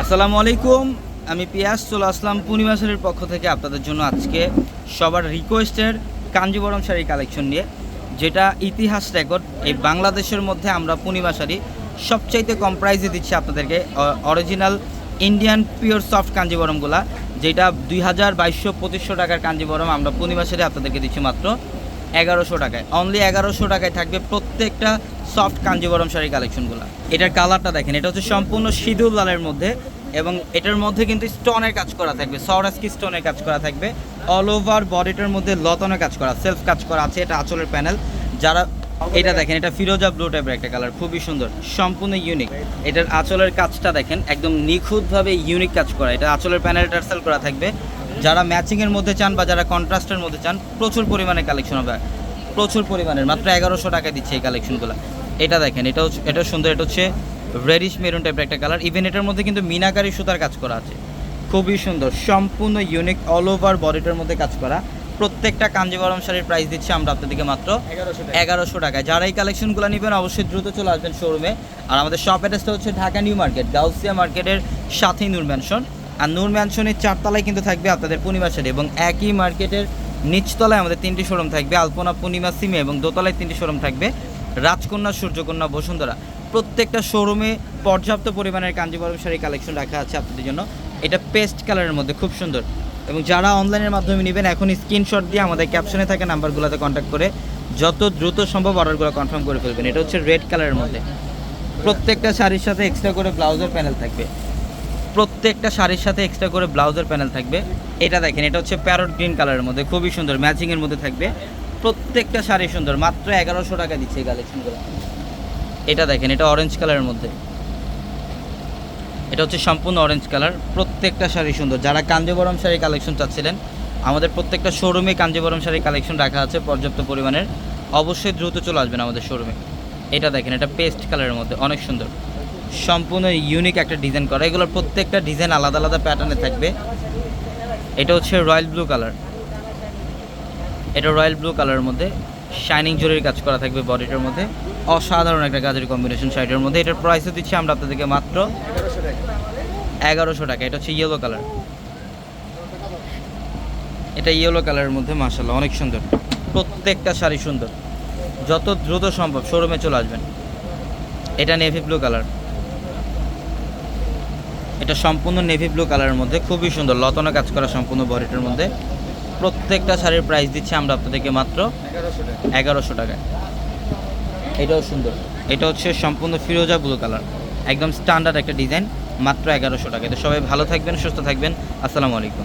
আসসালামু আলাইকুম, আমি পিয়াস, চলে আসলাম পূর্ণিমা শাড়ির পক্ষ থেকে আপনাদের জন্য আজকে সবার রিকোয়েস্টের কাঞ্জিবরম শাড়ি কালেকশন নিয়ে, যেটা ইতিহাস রেকর্ড এই বাংলাদেশের মধ্যে আমরা পূর্ণিমা শাড়ি সবচাইতে কম প্রাইসে দিচ্ছি আপনাদেরকে অরিজিনাল ইন্ডিয়ান পিওর সফট কাঞ্জিবরমগুলা যেটা দুই হাজার বাইশশো পঁচিশশো টাকার কাঞ্জিবরম আমরা পূর্ণিমা শাড়ি আপনাদেরকে দিচ্ছি মাত্র। এগারোশো টাকায়। অনলি এগারোশো টাকায় থাকবে প্রত্যেকটা সফট কাঞ্জিবরম শাড়ি কালেকশনগুলো। এটার কালারটা দেখেন, এটা হচ্ছে সম্পূর্ণ সিঁদুর লালের মধ্যে এবং এটার মধ্যে কিন্তু স্টোনের কাজ করা থাকবে সরাসকি স্টোনের কাজ করা থাকবে অল ওভার বডিটার মধ্যে লতনের কাজ করা সেলফ কাজ করা আছে, এটা আঁচলের প্যানেল যারা, এটা দেখেন, এটা ফিরোজা ব্লু টাইপের একটা কালার খুবই সুন্দর, সম্পূর্ণ ইউনিক এটার আঁচলের কাজটা দেখেন, একদম নিখুঁতভাবে ইউনিক কাজ করা, এটা আঁচলের প্যানেল টার্সেল করা থাকবে। যারা ম্যাচিংয়ের মধ্যে চান বা যারা কন্ট্রাস্টের মধ্যে চান প্রচুর পরিমাণে কালেকশন হবে। প্রচুর পরিমাণের মাত্র এগারোশো টাকা দিচ্ছে এই কালেকশনগুলো এটা দেখেন এটা হচ্ছে এটা সুন্দর এটা হচ্ছে রেডিশ মেরুন টাইপের একটা কালার ইভেন এটার মধ্যে কিন্তু মিনাকারি সুতার কাজ করা আছে। খুবই সুন্দর সম্পূর্ণ ইউনিক অল ওভার বডিটার মধ্যে কাজ করা। প্রত্যেকটা কাঞ্জিবরম শাড়ির প্রাইস দিচ্ছি আমরা আপনাদেরকে মাত্র এগারোশো টাকায়। যারা এই কালেকশনগুলো নেবেন অবশ্যই দ্রুত চলে আসবেন শোরুমে আর আমাদের শপ অ্যাড্রেসটা হচ্ছে ঢাকা নিউ মার্কেট গাউসিয়া মার্কেটের সাথেই নূর ম্যানশন আর নূর ম্যানশনের চারতলায় কিন্তু থাকবে আপনাদের পূর্ণিমা শাড়ি এবং একই মার্কেটের নিচতলায় আমাদের তিনটি শোরুম থাকবে, আলপনা পূর্ণিমা সিমে এবং দোতলায় তিনটি শোরুম থাকবে, রাজকন্যা, সূর্যকন্যা, বসুন্ধরা। প্রত্যেকটা শোরুমে পর্যাপ্ত পরিমাণের কাঞ্জিবরম শাড়ি কালেকশন রাখা আছে আপনাদের জন্য। এটা পেস্ট কালারের মধ্যে, খুব সুন্দর। এবং যারা অনলাইনের মাধ্যমে নেবেন, এখন স্ক্রিনশট দিয়ে আমাদের ক্যাপশনে থাকা নাম্বারগুলোতে কন্ট্যাক্ট করে যত দ্রুত সম্ভব অর্ডারগুলো কনফার্ম করে ফেলবেন। এটা হচ্ছে রেড কালারের মধ্যে। প্রত্যেকটা শাড়ির সাথে এক্সট্রা করে ব্লাউজের প্যানেল থাকবে। প্রত্যেকটা শাড়ির সাথে এক্সট্রা করে ব্লাউজের প্যানেল থাকবে। এটা দেখেন, এটা হচ্ছে প্যারট গ্রিন কালারের মধ্যে, খুবই সুন্দর ম্যাচিংয়ের মধ্যে থাকবে। প্রত্যেকটা শাড়ি সুন্দর, মাত্র এগারোশো টাকা দিচ্ছে কালেকশনগুলো এটা দেখেন, এটা অরেঞ্জ কালারের মধ্যে। এটা হচ্ছে সম্পূর্ণ অরেঞ্জ কালার প্রত্যেকটা শাড়ি সুন্দর। যারা কাঞ্জিবরম শাড়ি কালেকশন চাচ্ছিলেন, আমাদের প্রত্যেকটা শোরুমে কাঞ্জিবরম শাড়ি কালেকশন রাখা আছে পর্যাপ্ত পরিমাণের। অবশ্যই দ্রুত চলে আসবেন আমাদের শোরুমে এটা দেখেন, এটা পেস্ট কালারের মধ্যে, অনেক সুন্দর। সম্পূর্ণ ইউনিক একটা ডিজাইন করা। এগুলোর প্রত্যেকটা ডিজাইন আলাদা আলাদা প্যাটার্নে থাকবে। এটা হচ্ছে রয়্যাল ব্লু কালার এটা রয়্যাল ব্লু কালারের মধ্যে শাইনিং জরির কাজ করা থাকবে বডিটার মধ্যে। অসাধারণ একটা কাজের কম্বিনেশন শাড়িটার মধ্যে। এটার প্রাইসও দিচ্ছি আমরা আপনাদেরকে মাত্র এগারোশো টাকা। এটা হচ্ছে ইয়েলো কালার এটা ইয়েলো কালারের মধ্যে মাসাল্লাহ অনেক সুন্দর। প্রত্যেকটা শাড়ি সুন্দর। যত দ্রুত সম্ভব শোরুমে চলে আসবেন। এটা নেভি ব্লু কালার এটা সম্পূর্ণ নেভি ব্লু কালারের মধ্যে, খুবই সুন্দর। লতনা কাজ করা সম্পূর্ণ বডিটার মধ্যে। প্রত্যেকটা শাড়ির প্রাইস দিচ্ছি আমরা আপনাদেরকে মাত্র এগারোশো টাকায়। এটাও সুন্দর। এটা হচ্ছে সম্পূর্ণ ফিরোজা ব্লু কালার একদম স্ট্যান্ডার্ড একটা ডিজাইন মাত্র এগারোশো টাকা তো সবাই ভালো থাকবেন, সুস্থ থাকবেন। আসসালামু আলাইকুম।